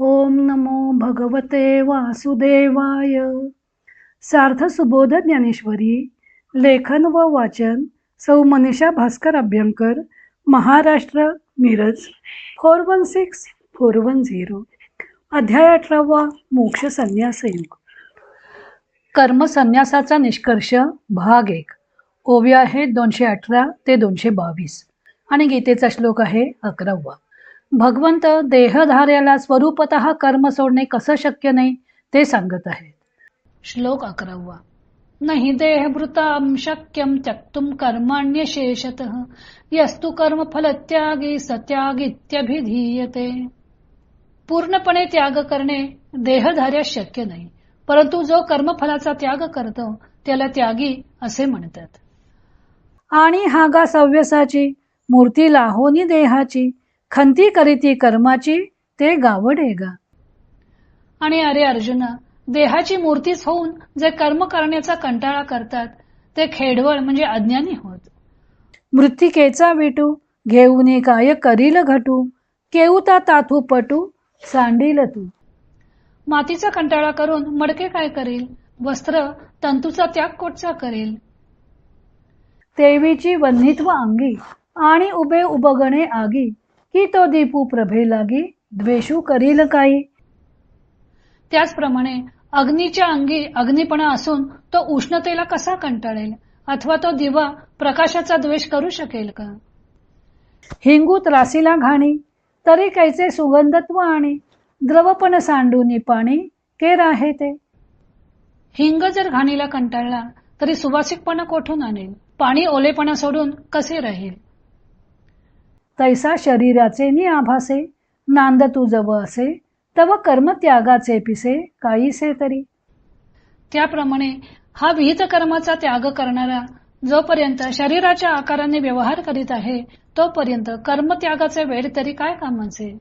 ओम नमो भगवते वासुदेवाय. सार्थ सुबोध ज्ञानेश्वरी लेखन व वाचन सौ Manisha Bhaskar Abhyankar Maharashtra Miraj four one six four one zero. अध्याय अठरावा मोक्ष संन्यास युग. कर्म संन्यासाचा निष्कर्ष भाग एक. ओवी आहे दोनशे अठरा ते दोनशे बावीस. आणि गीतेचा श्लोक आहे अकरावा. भगवंत देहधार्याला स्वरूपत कर्म सोडणे कसं शक्य नाही ते सांगत आहेत. श्लोक अकरावा. नाही देहभृतां शक्यम त्यक्तुम कर्माण्यशेषत यस्तु कर्म फलत्यागी सत्यागित्यभिधीयते. पूर्णपणे त्याग करणे देहधार्यास शक्य नाही परंतु जो कर्मफलाचा त्याग करतो त्याला त्यागी असे म्हणतात. आणि हागा सव्यसाची मूर्ती लाहोनी देहाची खंती करीती कर्माची ते गावडे गा. आणि अरे अर्जुना देहाची मूर्तीच होऊन जे कर्म करण्याचा कंटाळा करतात ते खेडवळ म्हणजे अज्ञानी होत. मृत्तिकेचा विटू घेऊन काय करील घटू? केऊता ताथू पटू सांडील तू. मातीचा कंटाळा करून मडके काय करेल? वस्त्र तंतूचा त्याग कोटचा करेल? देवीची वन्नित्व अंगी आणि उभे उबगणे आगी की तो दीपू प्रभे लागी द्वेषू करील काही? त्याचप्रमाणे अग्नीच्या अंगी अग्निपणा असून तो उष्णतेला कसा कंटाळेल? अथवा तो दिवा प्रकाशाचा द्वेष करू शकेल का? हिंगू त्रासीला घाणी तरी कैचे सुगंधत्व आणि? द्रवपण सांडून पाणी के राहे ते? हिंग जर घाणीला कंटाळला तरी सुवासिकपणा कोठून आणेल? पाणी ओलेपणा सोडून कसे राहील? तैसा शरीराचे नि आभासे. नांद तू जव असे. तव कर्म त्यागाचे पिसे. काहीसे तरी. त्याप्रमाणे हा विहित कर्माचा त्याग करणारा जोपर्यंत शरीराच्या आकाराने व्यवहार करीत आहे तोपर्यंत कर्मत्यागाचे वेळ तरी काय कामाचे?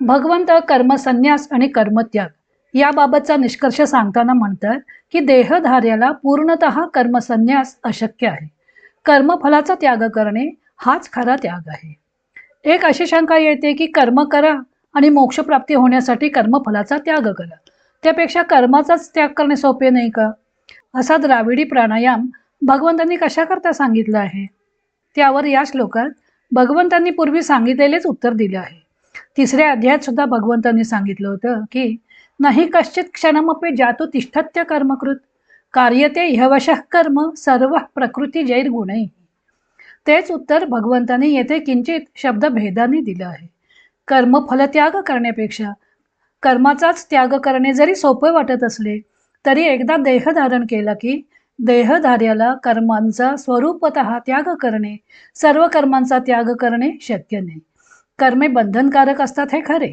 भगवंत कर्मसन्यास आणि कर्मत्याग याबाबतचा निष्कर्ष सांगताना म्हणतात की देहधार्याला पूर्णत कर्मसन्यास अशक्य आहे. कर्मफलाचा त्याग करणे हाच खरा त्याग आहे. एक अशी शंका येते की कर्म करा आणि मोक्षप्राप्ती होण्यासाठी कर्मफलाचा त्याग करा. त्यापेक्षा कर्माचाच त्याग करणे सोपे नाही का? असा द्राविडी प्राणायाम भगवंतांनी कशाकरता सांगितला आहे? त्यावर या श्लोकात भगवंतांनी पूर्वी सांगितलेलेच उत्तर दिले आहे. तिसऱ्या अध्यायात सुद्धा भगवंतांनी सांगितलं होतं की नाही कश्चित क्षणमपे जातो तिष्ठत्य कर्मकृत. कार्यते ह्यवश कर्म सर्व प्रकृती जैर गुणही तेच उत्तर भगवंताने येथे किंचित शब्द भेदाने दिलं आहे. कर्म फलत्याग करण्यापेक्षा कर्माचाच त्याग करणे जरी सोपे वाटत असले तरी एकदा देह धारण केला की देहधार्याला कर्मांचा स्वरूपत त्याग करणे सर्व कर्मांचा त्याग करणे शक्य नाही. कर्मे बंधनकारक असतात हे खरे.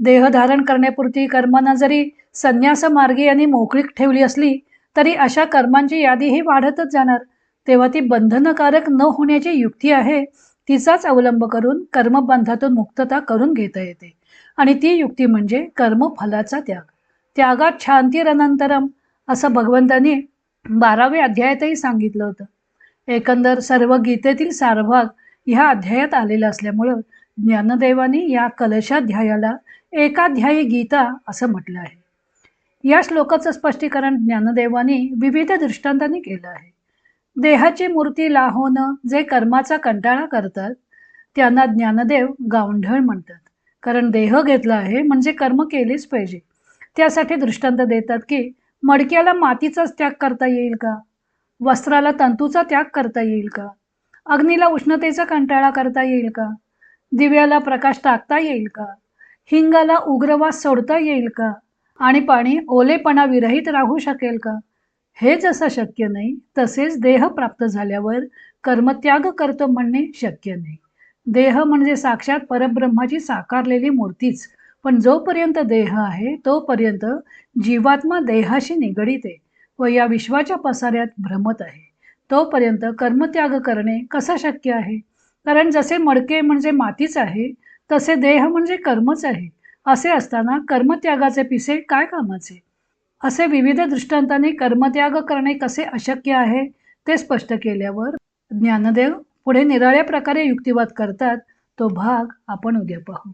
देह धारण करण्यापुरती कर्मांना जरी संन्यास मार्गी आणि मोकळीक ठेवली असली तरी अशा कर्मांची यादी ही वाढतच जाणार. तेव्हा ती बंधनकारक न होण्याची युक्ती आहे तिचाच अवलंब करून कर्मबंधातून मुक्तता करून घेता येते. आणि ती युक्ती म्हणजे कर्मफलाचा त्याग. त्यागात शांतीरनंतरम असं भगवंतांनी बाराव्या अध्यायातही सांगितलं होतं. एकंदर सर्व गीतेतील सारभाग ह्या अध्यायात आलेला असल्यामुळं ज्ञानदेवाने या कलशाध्यायाला एकाध्यायी गीता असं म्हटलं आहे. या श्लोकाचं स्पष्टीकरण ज्ञानदेवाने विविध दृष्टांतांनी केलं आहे. देहाची मूर्ती लाहोन जे कर्माचा कंटाळा करतात त्यांना ज्ञानदेव गावंढळ म्हणतात. कारण देह घेतला आहे म्हणजे कर्म केलेच पाहिजे. त्यासाठी दृष्टांत देतात की मडक्याला मातीचाच त्याग करता येईल का? वस्त्राला तंतूचा त्याग करता येईल का? अग्नीला उष्णतेचा कंटाळा करता येईल का? दिव्याला प्रकाश टाकता येईल का? हिंगाला उग्रवास सोडता येईल का? आणि पाणी ओलेपणा विरहित राहू शकेल का? हे जसं शक्य नाही तसेच देह प्राप्त झाल्यावर कर्मत्याग करतो म्हणणे शक्य नाही. देह म्हणजे साक्षात परब्रह्माची साकारलेली मूर्तीच पण जोपर्यंत देह आहे तोपर्यंत जीवात्मा देहाशी निगडीत आहे व या विश्वाच्या पसाऱ्यात भ्रमत आहे. तोपर्यंत कर्मत्याग करणे कसं शक्य आहे? कारण जसे मडके म्हणजे मातीच आहे तसे देह म्हणजे कर्मच आहे. असे असताना कर्मत्यागाचे पिसे काय कामाचे? असे विविध दृष्टांतांनी कर्मत्याग करणे कसे अशक्य आहे ते स्पष्ट केल्यावर ज्ञानदेव पुढे निराळ्या प्रकारे युक्तिवाद करतात तो भाग आपण उद्या पाहू.